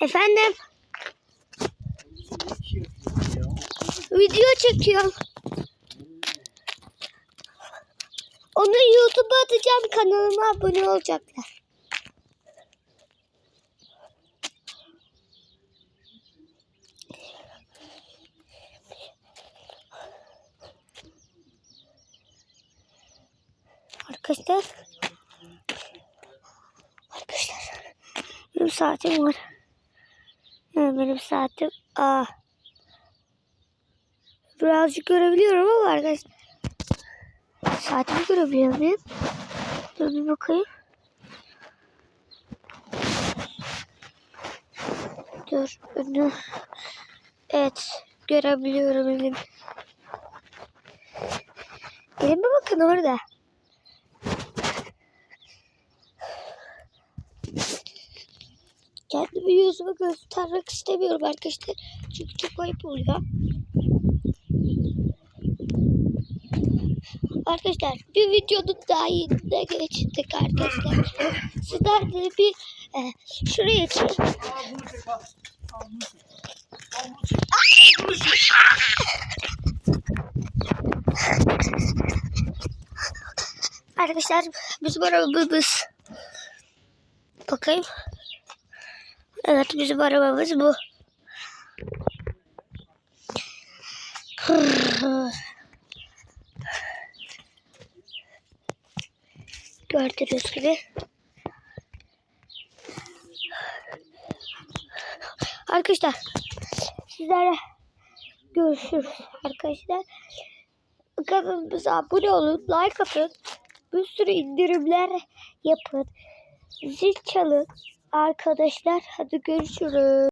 Efendim? Video çekiyorum. Onu YouTube'a atacağım. Kanalıma abone olacaklar. Arkadaşlar. Arkadaşlar. Benim saatim var. Ha, benim saatim. Aa. Birazcık görebiliyorum ama arkadaşlar. Saatimi görebiliyor muyum? Dur bir bakayım. Dur. Önü. Evet. Görebiliyorum elim. Elime bakın orada. Kendimi yüzümü göstermek istemiyorum arkadaşlar. Çünkü çok ayıp oluyor. Arkadaşlar bir videonun daha yine geçtik arkadaşlar. Sizler de bir e, şuraya çekin. Arkadaşlar bizim arabamız. Bakayım. Evet bizim arabamız bu. Gördüğünüz gibi. Arkadaşlar sizlerle görüşürüz arkadaşlar. Kanalımıza abone olun, like atın. Bir sürü indirimler yapın. Zil çalın arkadaşlar. Hadi görüşürüz.